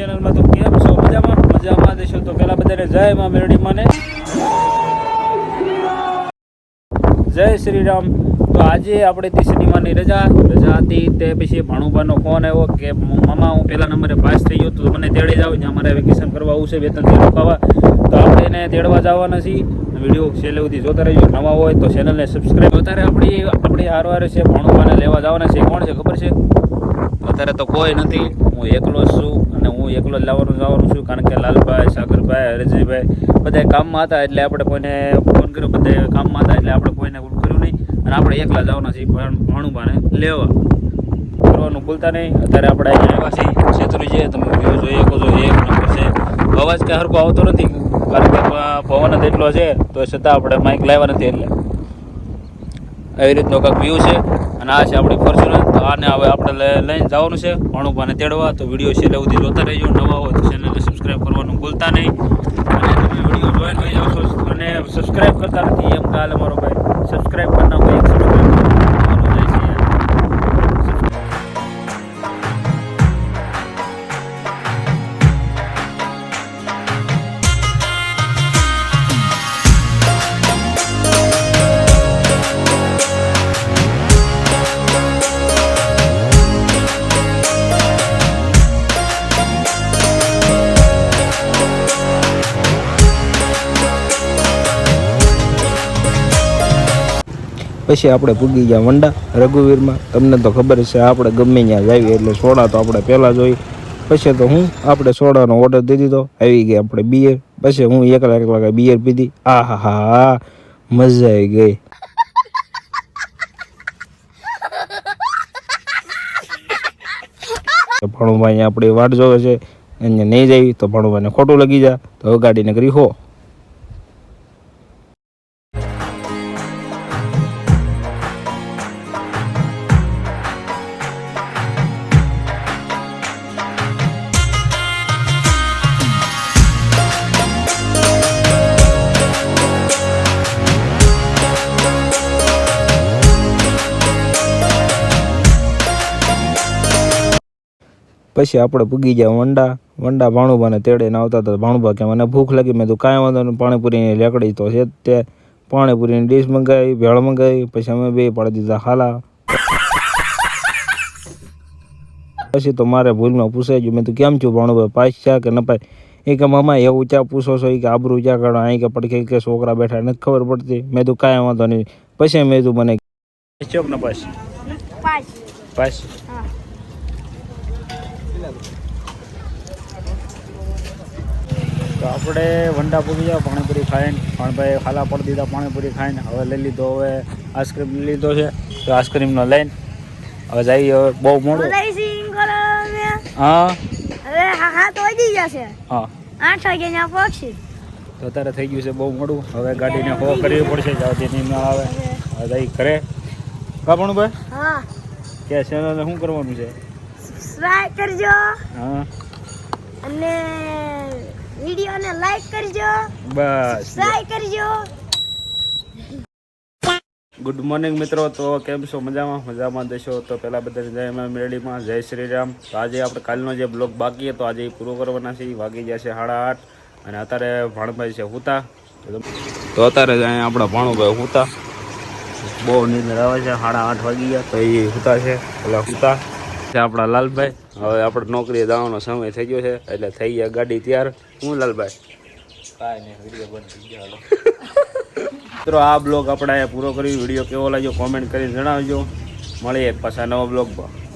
ચેનલમાં તો કેમ છો મજામાં? મજામાં દેશો તો પહેલાં બધાને જય માં મેરડી ને જય શ્રી રામ તો આજે આપણે તે શનિવારની રજા. રજા હતી તે પછી ભાણુભાનો ફોન આવ્યો કે મામા, હું પહેલા નંબરે પાસ થઈ ગયો તો મને તેડે જાવ, જ્યાં મારે વેકેશન કરવા આવું છે ત્રણ દિવસ રોકાવા. તો આપણે એને તેડવા જવાના છીએ. વીડિયો છેલ્લે સુધી જોતા રહેજો. નવા હોય તો ચેનલને સબસ્ક્રાઈબ અત્યારે આપણી આપણી હારવાર છે ભાણુભાને લેવા જવાના છે, કોણ છે ખબર છે? અત્યારે તો કોઈ નથી. હું એકલો જ છું અને હું એકલો જ લાવવાનું જવાનું છું કારણ કે લાલભાઈ, સાગરભાઈ, હરજીભાઈ બધા કામમાં હતા એટલે આપણે કોઈને ફોન કર્યો બધા કામમાં હતા એટલે આપણે કોઈને ફોન કર્યું નહીં. અને આપણે એકલા જવાના છીએ ભાણુભાને લેવા. કરવાનું ભૂલતા નહીં. અત્યારે આપણે અહીંયા આવ્યા છીએ છેતરી છે તમે વ્યૂ જોઈ શકો છો એક નંબર છે. અવાજ કાંઈ હરકો આવતો નથી, કારણ કે પવન જ એટલો છે, તો છતાં આપણે માઇક લાવ્યા નથી એટલે. એવી રીતનો કંઈક વ્યૂ છે. અને આ છે આપણી ફોર્ચ્યુનર. તો આને હવે આપણે લઈ- લઈને જવાનું છે. ભાણુભાને તેડવા. તો વીડિયો છેલ્લે સુધી જોતા રહેજો. નવા હોય તો ચેનલને સબસ્ક્રાઈબ કરવાનું ભૂલતા નહીં. અને તમે વીડિયો થઈ જાઓ છો. અને સબસ્ક્રાઈબ કરતા નથી. એમ કાલે મારો ભાઈ. સબસ્ક્રાઈબ કરી નાખો પછી આપણે પૂગી ગયા વંડા રઘુવીરમાં. તમને તો ખબર છે, આપણે ગમે ત્યાં જાવીએ એટલે સોડા તો આપણે પહેલાં જોઈ. પછી તો હું આપણે સોડાનો ઓર્ડર દઈ દીધો, આવી ગયા આપણે બિયર પછી હું એકલા એકલા બિયર પીધી. આ હા હા, મજા આવી ગઈ. ભણુભાઈ આપણી વાટ જોવે છે. એને નહીં જાય તો ભણુભાઈને ખોટું લગી જાય તો ગાડીને કરી હો. પછી આપણે પૂગી ગયા વંડા વંડા ભાણુભાને તેડીને આવતા હતા. ભાણુભા કે મને ભૂખ લાગી મેં તો કાંઈ વાંધો નહીં પાણીપુરીની લેકડી તો છે જ તે. પાણીપુરીની ડીશ મંગાવી ભેળ મંગાવી પછી અમે બે પાડી દીધા ખાલા. પછી તો મારે ભૂલમાં પૂછાઈ ગયું. મેં તો કેમ છું ભાણુભાઈ પાસ છે કે ન પાય એ કે મામા એવું ચા પૂછો છો? એ કે આબરું ચા કાઢો અહીં કે પડખે કે છોકરા બેઠા નથી ખબર પડતી. મેં તો કાંઈ વાંધો નહીં. પછી મેં તું મને ચોક ના પાસ. પાસ. હા. તો આપણે વંડા પૂરી ગયા પાણીપુરી ખાઈને ભાઈ ખાલા પડી દીધા પાણીપુરી ખાઈને હવે લઈ લીધો હવે આઈસ્ક્રીમ લઈ લીધો છે. તો આઈસ્ક્રીમનો લઈને હવે જઈએ હવે બહુ મોડું. હા? હવે હા હા તો વધી જશે. હા. આઠ વાગે ત્યાં પહોંચી તો અત્યારે થઈ ગયું છે બહુ મોડું. હવે ગાડીને હો કરવી પડશે જ્યાં સુધી આવે. હવે જઈ ઘરે. કાપણું ભાઈ હા. કે શું કરવાનું છે? સબસ્ક્રાઇબ કરજો. હા. અને વિડીયોને લાઈક કરજો. બસ. સબસ્ક્રાઇબ કરજો. ગુડ મોર્નિંગ મિત્રો તો કેમ છો? મજામાં? મજામાં દેશો તો પહેલાં બધાને જય મા મેરડીમાં જય શ્રી રામ તો આજે આપણે કાલનો જે બ્લોગ બાકી હતો આજે પૂરો કરવાના છે. વાગી જશે છે સાડા આઠ. અને અત્યારે ભાણભાઈ છે હુતા. તો અત્યારે જ અહીંયા આપણા ભાણુભાઈ હુતા. બહુ નીંદર આવે છે સાડા આઠ વાગી ગયા તો એ હુતા છે. પેલા હુતા. આપણા લાલભાઈ. હવે આપણે નોકરીએ જવાનો સમય થઈ ગયો છે, એટલે થઈ ગયા ગાડી તૈયાર. હું લાલભાઈ? કાંઈ નહીં વીડિયો મિત્રો, આ બ્લોગ આપણે પૂરો કરી વીડિયો કેવો લાગ્યો કોમેન્ટ કરીને જણાવજો. મળીએ પાછા નવો બ્લોગમાં.